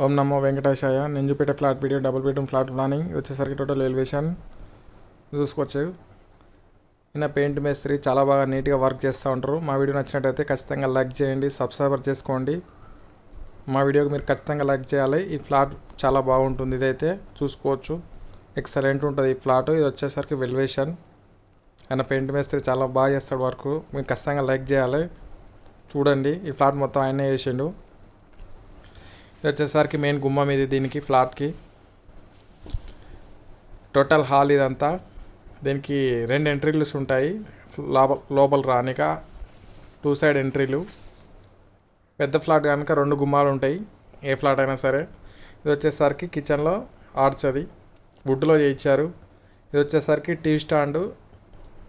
ఓం నమో వెంకటేశాయ. నేను flat video double bedroom flat planning వచ్చేసరికి టోటల్ ఎలివేషన్ చూసుకోవచ్చు. ఈయన పెయింట్ మేస్త్రి చాలా బాగా నీట్గా వర్క్ చేస్తూ ఉంటారు. మా వీడియో నచ్చినట్టయితే ఖచ్చితంగా లైక్ చేయండి సబ్స్క్రైబర్ చేసుకోండి. మా వీడియోకి మీరు ఖచ్చితంగా లైక్ చేయాలి. ఈ ఫ్లాట్ చాలా బాగుంటుంది. ఇదైతే చూసుకోవచ్చు. ఎక్సలెంట్ ఉంటుంది ఈ ఫ్లాట్. ఇది వచ్చేసరికి వెల్వేషన్ ఆయన పెయింట్ మేస్త్రి చాలా బాగా చేస్తాడు వర్క్ మీరు ఖచ్చితంగా లైక్ చేయాలి. చూడండి ఈ ఫ్లాట్ మొత్తం ఆయనే చేసిండు. ఇది వచ్చేసరికి మెయిన్ గుమ్మం ఇది దీనికి ఫ్లాట్కి టోటల్ హాల్ ఇదంతా. దీనికి రెండు ఎంట్రీలు ఉంటాయి. లోపల లోపల రానిక టూ సైడ్ ఎంట్రీలు పెద్ద ఫ్లాట్ కనుక రెండు గుమ్మాలు ఉంటాయి. ఏ ఫ్లాట్ అయినా సరే. ఇది వచ్చేసరికి కిచెన్లో ఆర్చ్ అది. వుడ్లో చేయించారు. ఇది వచ్చేసరికి టీవీ స్టాండ్.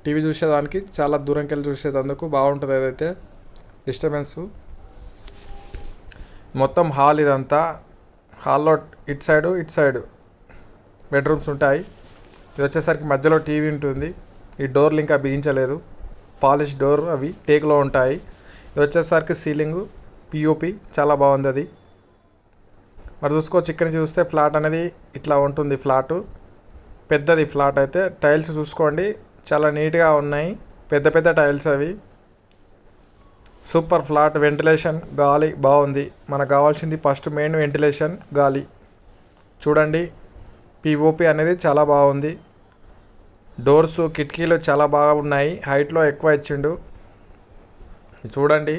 టీవీ చూసేదానికి చాలా దూరంకి వెళ్ళి చూసేదందుకు బాగుంటుంది ఏదైతే డిస్టర్బెన్స్ మొత్తం హాల్ ఇదంతా. హాల్లో ఇటు సైడు ఇటు సైడు బెడ్రూమ్స్ ఉంటాయి. ఇది వచ్చేసరికి మధ్యలో టీవీ ఉంటుంది. ఈ డోర్లు ఇంకా బిగించలేదు. పాలిష్ డోర్ అవి టేక్లో ఉంటాయి. ఇది వచ్చేసరికి సీలింగ్ పిఓపి చాలా బాగుంది అది. మరి చూసుకోవచ్చు ఇక్కడ చూస్తే ఫ్లాట్ అనేది ఇట్లా ఉంటుంది ఫ్లాటు. పెద్దది ఫ్లాట్ అయితే టైల్స్ చూసుకోండి. చాలా నీట్గా ఉన్నాయి. పెద్ద పెద్ద టైల్స్ అవి. సూపర్ ఫ్లాట్ వెంటిలేషన్ గాలి బాగుంది. మనకు కావాల్సింది ఫస్ట్ మెయిన్ వెంటిలేషన్ గాలి. చూడండి పిఓపి అనేది చాలా బాగుంది. డోర్స్ కిటికీలు చాలా బాగా ఉన్నాయి. హైట్లో ఎక్కువ ఇచ్చిండు. చూడండి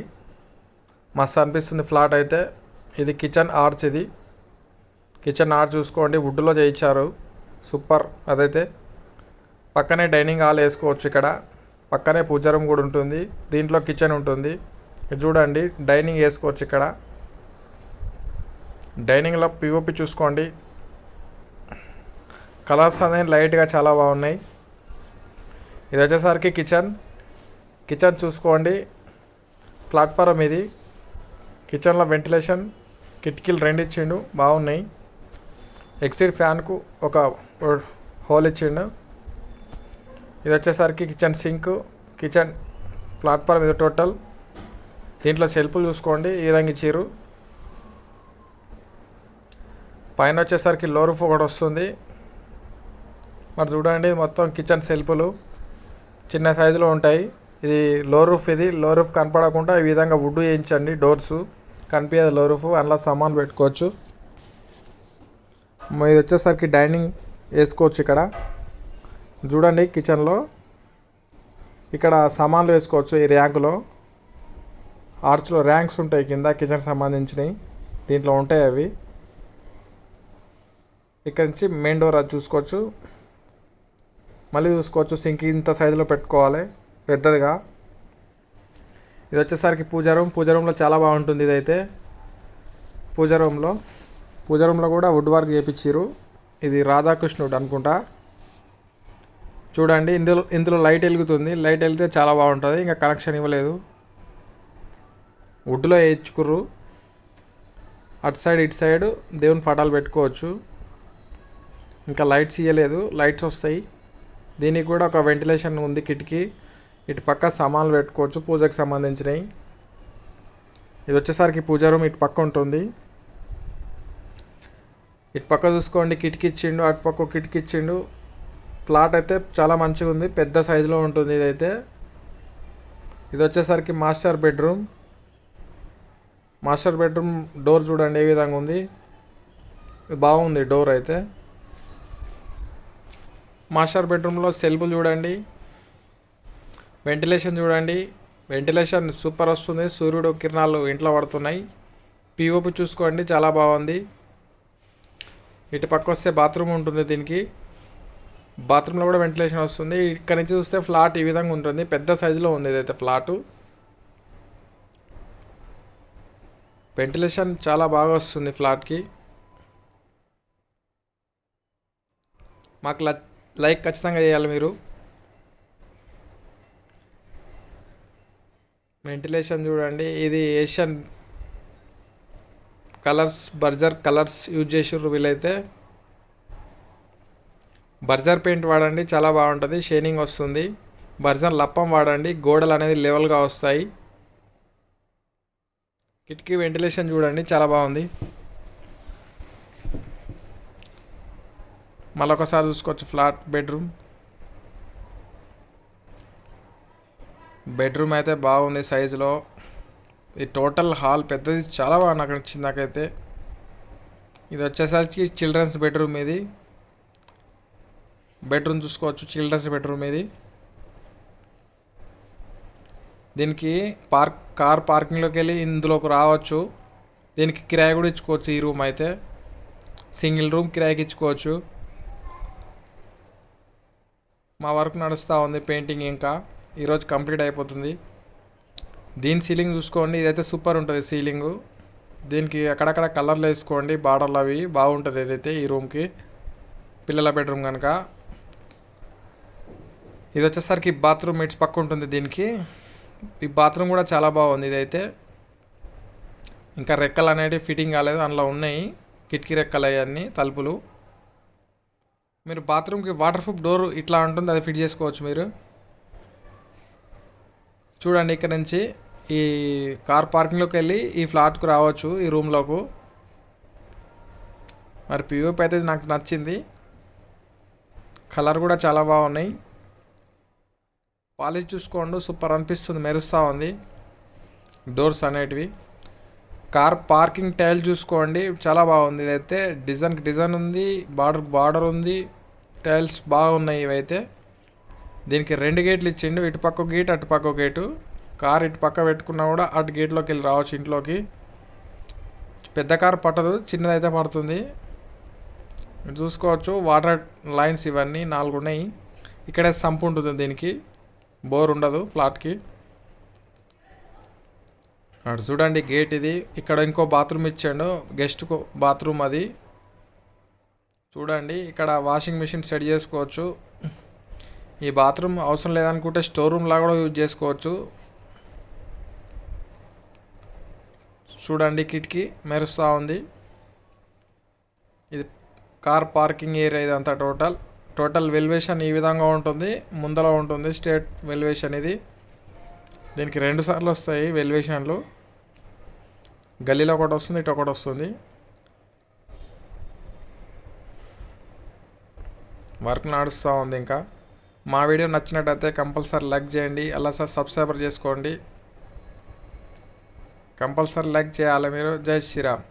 మస్తు అనిపిస్తుంది ఫ్లాట్ అయితే. ఇది కిచెన్ ఆర్చ్ ఇది. కిచెన్ ఆర్చ్ చూసుకోండి వుడ్లో చేయించారు. సూపర్ అదైతే. పక్కనే డైనింగ్ హాల్ వేసుకోవచ్చు ఇక్కడ. పక్కనే పూజ రూమ్ కూడా ఉంటుంది. దీంట్లో కిచెన్ ఉంటుంది. చూడండి డైనింగ్ వేసుకోవచ్చు ఇక్కడ. డైనింగ్లో పిఓపి చూసుకోండి. కలర్స్ అనేవి లైట్గా చాలా బాగున్నాయి. ఇది వచ్చేసరికి కిచెన్. కిచెన్ చూసుకోండి. ప్లాట్ఫారం ఇది. కిచెన్లో వెంటిలేషన్ కిటికీలు రెండు ఇచ్చిండు బాగున్నాయి. ఎక్సిట్ ఫ్యాన్కు ఒక హోల్ ఇచ్చిండు. ఇది వచ్చేసరికి కిచెన్ సింక్ కిచెన్ ప్లాట్ఫామ్ ఇది టోటల్. దీంట్లో సెల్ఫ్లు చూసుకోండి ఈ విధంగా ఇచ్చారు పైన వచ్చేసరికి లో రూఫ్ ఒకటి వస్తుంది. మరి చూడండి మొత్తం కిచెన్ సెల్ఫ్లు చిన్న సైజులో ఉంటాయి. ఇది లో రూఫ్ ఇది. లో రూఫ్ కనపడకుండా ఈ విధంగా వుడ్ వేయించండి డోర్స్. కనిపించదు లో రూఫ్ అందులో సామాన్ పెట్టుకోవచ్చు. ఇది వచ్చేసరికి డైనింగ్ వేసుకోవచ్చు ఇక్కడ. చూడండి కిచెన్లో ఇక్కడ సామాన్లు వేసుకోవచ్చు ఈ ర్యాంకులో. ఆర్చ్లో ర్యాంక్స్ ఉంటాయి కింద కిచెన్ సంబంధించినవి దీంట్లో ఉంటాయి అవి. ఇక్కడ నుంచి మెయిన్ డోర్ అది చూసుకోవచ్చు. మళ్ళీ చూసుకోవచ్చు. సింక్ ఇంత సైజులో పెట్టుకోవాలి. పెద్దదిగా. ఇది వచ్చేసరికి పూజ రూమ్. పూజ రూమ్లో చాలా బాగుంటుంది ఇదైతే. పూజ రూమ్లో. పూజ రూమ్లో కూడా వుడ్ వర్క్ చేయించారు ఇది రాధాకృష్ణుడు అనుకుంటా. చూడండి ఇందులో ఇందులో లైట్ వెలుగుతుంది. లైట్ వెళ్తే చాలా బాగుంటుంది. ఇంకా కనెక్షన్ ఇవ్వలేదు. వుడ్లో వేయించుకుర్రు అటు సైడ్ ఇటు సైడ్ దేవుని పటాలు పెట్టుకోవచ్చు. ఇంకా లైట్స్ ఇవ్వలేదు లైట్స్ వస్తాయి. దీనికి కూడా ఒక వెంటిలేషన్ ఉంది కిటికీ. ఇటు పక్క సామాన్లు పెట్టుకోవచ్చు. పూజకు సంబంధించినవి. ఇది వచ్చేసరికి పూజా రూమ్ ఇటు పక్క ఉంటుంది. ఇటు పక్క చూసుకోండి కిటికీ ఇచ్చిండు. అటు పక్క కిటికీ ఇచ్చిండు. ప్లాట్ అయితే చాలా మంచిగా ఉంది. పెద్ద సైజులో ఉంటుంది ఇదైతే. ఇది వచ్చేసరికి master bedroom. Master bedroom door చూడండి ఏ విధంగా ఉంది? బాగుంది డోర్ అయితే. మాస్టర్ బెడ్రూమ్లో సెల్ఫ్ చూడండి. వెంటిలేషన్ చూడండి. వెంటిలేషన్ సూపర్ వస్తుంది. సూర్యుడు కిరణాలు ఇంట్లో పడుతున్నాయి. పిఓపి చూసుకోండి చాలా బాగుంది. ఇటు పక్క వస్తే బాత్రూమ్ ఉంటుంది దీనికి. బాత్రూంలో కూడా వెంటిలేషన్ వస్తుంది. ఇక్కడ నుంచి చూస్తే ఫ్లాట్ ఈ విధంగా ఉంటుంది. పెద్ద సైజులో ఉంది ఇదైతే ఫ్లాటు. వెంటిలేషన్ చాలా బాగా వస్తుంది ఫ్లాట్కి. మాకు లైక్ ఖచ్చితంగా చేయాలి మీరు. వెంటిలేషన్ చూడండి ఇది Asian colours Berger colours use చేసారు వీలైతే. బర్జర్ పెయింట్ వాడండి చాలా బాగుంటుంది షైనింగ్ వస్తుంది. బర్జర్ లప్పం వాడండి గోడలు అనేది లెవెల్గా వస్తాయి. కిటికీ వెంటిలేషన్ చూడండి చాలా బాగుంది. మళ్ళొకసారి చూసుకోవచ్చు ఫ్లాట్ బెడ్రూమ్. బెడ్రూమ్ అయితే బాగుంది సైజులో. ఈ టోటల్ హాల్ పెద్దది చాలా బాగా నాకు నచ్చింది నాకైతే. ఇది వచ్చేసరికి చిల్డ్రన్స్ బెడ్రూమ్ ఇది. బెడ్రూమ్ చూసుకోవచ్చు చిల్డ్రన్స్ బెడ్రూమ్ ఇది. దీనికి పార్క్ కార్ పార్కింగ్లోకి వెళ్ళి ఇందులోకి రావచ్చు. దీనికి కిరాయి కూడా ఇచ్చుకోవచ్చు ఈ రూమ్ అయితే. సింగిల్ రూమ్ కిరాయికి ఇచ్చుకోవచ్చు. మా వర్క్ నడుస్తూ ఉంది పెయింటింగ్ ఇంకా. ఈరోజు కంప్లీట్ అయిపోతుంది. దీని సీలింగ్ చూసుకోండి. ఇదైతే సూపర్ ఉంటుంది సీలింగు. దీనికి అక్కడక్కడ కలర్లు వేసుకోండి. బార్డర్లు అవి బాగుంటుంది ఏదైతే ఈ రూమ్కి. పిల్లల బెడ్రూమ్ కనుక. ఇది వచ్చేసరికి బాత్రూమ్ ఇట్స్ పక్క ఉంటుంది దీనికి. ఈ బాత్రూమ్ కూడా చాలా బాగుంది ఇదైతే. ఇంకా రెక్కలు అనేవి ఫిట్టింగ్ కాలేదు అందులో ఉన్నాయి కిటికీ రెక్కలు అవన్నీ తలుపులు. మీరు బాత్రూమ్కి వాటర్ ప్రూఫ్ డోర్ ఇట్లా ఉంటుంది అది ఫిట్ చేసుకోవచ్చు మీరు. చూడండి ఇక్కడ నుంచి ఈ కార్ పార్కింగ్లోకి వెళ్ళి ఈ ఫ్లాట్కు రావచ్చు ఈ రూమ్లోకు. మరి పిఓపి అయితే నాకు నచ్చింది. కలర్ కూడా చాలా బాగున్నాయి. పాలిష్ చూసుకోండి సూపర్ అనిపిస్తుంది మెరుస్తూ ఉంది. డోర్స్ అనేటివి. కార్ పార్కింగ్ టైల్ చూసుకోండి చాలా బాగుంది ఇదైతే. డిజైన్కి డిజైన్ ఉంది బార్డర్ బార్డర్ ఉంది టైల్స్ బాగున్నాయి ఇవైతే. దీనికి రెండు గేట్లు ఇచ్చిండు ఇటు పక్క గేట్ అటు పక్క గేటు. కార్ ఇటు పక్క పెట్టుకున్నా కూడా అటు గేట్లోకి వెళ్ళి రావచ్చు ఇంట్లోకి. పెద్ద కార్ పట్టదు చిన్నదైతే పడుతుంది. చూసుకోవచ్చు వాటర్ లైన్స్ ఇవన్నీ నాలుగు ఉన్నాయి ఇక్కడే సంప్ ఉంటుంది దీనికి. బోర్ ఉండదు ఫ్లాట్కి. అటు చూడండి గేట్ ఇది. ఇక్కడ ఇంకో బాత్రూమ్ ఇచ్చాడు. గెస్ట్ బాత్రూమ్ అది. చూడండి ఇక్కడ వాషింగ్ మిషన్ సెట్ చేసుకోవచ్చు. ఈ బాత్రూమ్ అవసరం లేదనుకుంటే స్టోర్ రూమ్ లాగా కూడా యూజ్ చేసుకోవచ్చు. చూడండి కిటికీ మెరుస్తూ ఉంది. ఇది కార్ పార్కింగ్ ఏరియా ఇదంతా టోటల్. టోటల్ వెల్వేషన్ ఈ విధంగా ఉంటుంది ముందర ఉంటుంది స్టేట్ వెల్వేషన్ ఇది. దీనికి రెండు సార్లు వస్తాయి వెల్వేషన్లు గల్లీలో ఒకటి వస్తుంది ఇటు ఒకటి వస్తుంది. వర్క్ నడుస్తూ ఉంది ఇంకా. మా వీడియో నచ్చినట్టయితే కంపల్సరీ లైక్ చేయండి అలా సార్ సబ్స్క్రైబర్ చేసుకోండి. కంపల్సరీ లైక్ చేయాలి మీరు. జై శ్రీరామ్.